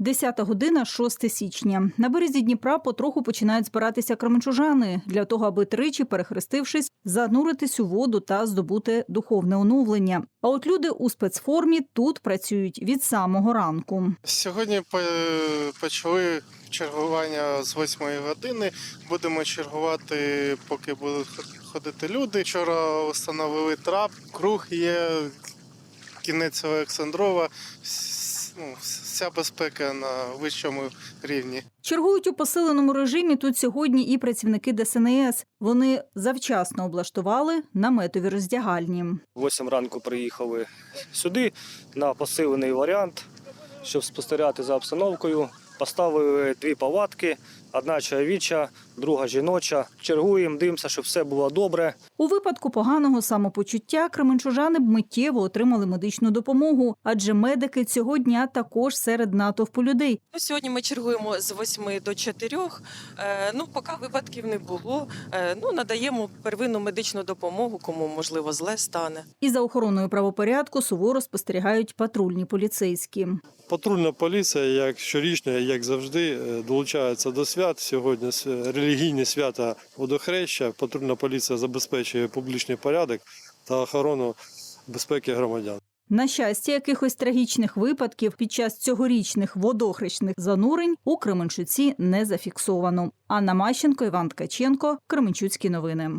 10 година, 6 січня. На березі Дніпра потроху починають збиратися кременчужани для того, аби тричі, перехрестившись, зануритись у воду та здобути духовне оновлення. А от люди у спецформі тут працюють від самого ранку. Сьогодні почали чергування з 8 години. Будемо чергувати, поки будуть ходити люди. Вчора встановили трап, круг є, кінець Олександрова. Ну, вся безпека на вищому рівні. Чергують у посиленому режимі тут сьогодні і працівники ДСНС. Вони завчасно облаштували наметові роздягальні. Восім ранку приїхали сюди на посилений варіант, щоб спостерігати за обстановкою. Поставили дві палатки, одна чоловіча, друга жіноча. Чергуємо, дивимося, щоб все було добре. У випадку поганого самопочуття кременчужани б миттєво отримали медичну допомогу, адже медики цього дня також серед натовпу людей. Ну, Сьогодні ми чергуємо з 8 до 4. Е, Ну, поки випадків не було. Е, Ну, надаємо первинну медичну допомогу, кому можливо зле стане. І за охороною правопорядку суворо спостерігають патрульні поліцейські. Патрульна поліція, як щорічно, як завжди, е, долучається до свят. Сьогодні релігійні свята водохреща. Патрульна поліція забезпечує публічний порядок та охорону безпеки громадян. На щастя, якихось трагічних випадків під час цьогорічних водохрещних занурень у Кременчуці не зафіксовано. Анна Мащенко, Іван Ткаченко, Кременчуцькі новини.